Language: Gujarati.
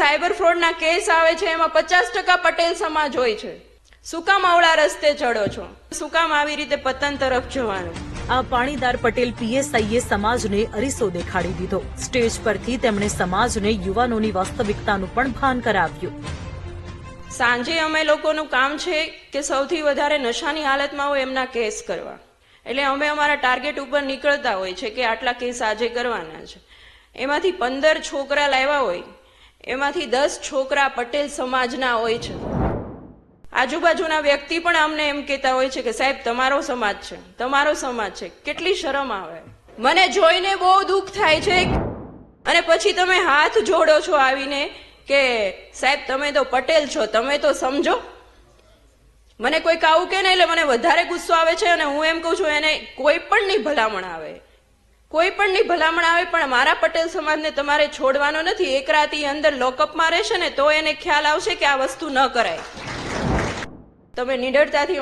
સાયબર ફ્રોડના કેસ આવે છે એમાં પચાસ ટકા પટેલ સમાજ હોય છે. શું કામ આવડા રસ્તે ચડો છો? શું કામ આવી રીતે પતન તરફ જવાનું? આ પાણીદાર પટેલ પીએસઆઈએ સમાજને અરીસો દેખાડી દીધો. સ્ટેજ પરથી તેમણે સમાજને યુવાનોની વાસ્તવિકતાનું પણ ભાન કરાવ્યું. સાંજે અમે લોકોનું કામ છે કે સૌથી વધારે નશાની હાલતમાં હોય એમના કેસ કરવા. એટલે અમે અમારા ટાર્ગેટ ઉપર નીકળતા હોય છે કે આટલા કેસ આજે કરવાના છે. એમાંથી પંદર છોકરા લાવ્યા હોય એમાંથી દસ છોકરા પટેલ સમાજના હોય છે. આજુબાજુના વ્યક્તિ પણ અમને એમ કહેતા હોય છે કે સાહેબ, તમારો સમાજ છે, તમારો સમાજ છે, કેટલી શરમ આવે. મને જોઈને બહુ દુઃખ થાય છે અને પછી તમે હાથ જોડો છો આવીને કે સાહેબ, તમે તો પટેલ છો, તમે તો સમજો. મને કોઈક આવું કે ને એટલે મને વધારે ગુસ્સો આવે છે અને હું એમ કહું છું, એને કોઈ પણની ભલામણ આવે. કોઈ પણની ભલામણ આવે, પણ મારા પટેલ સમાજને તમારે છોડવાનો નથી. એક રાત અંદર લોકઅપમાં રહેશે ને, તો એને ખ્યાલ આવશે કે આ વસ્તુ ન કરાય. તમે નિડરતાથી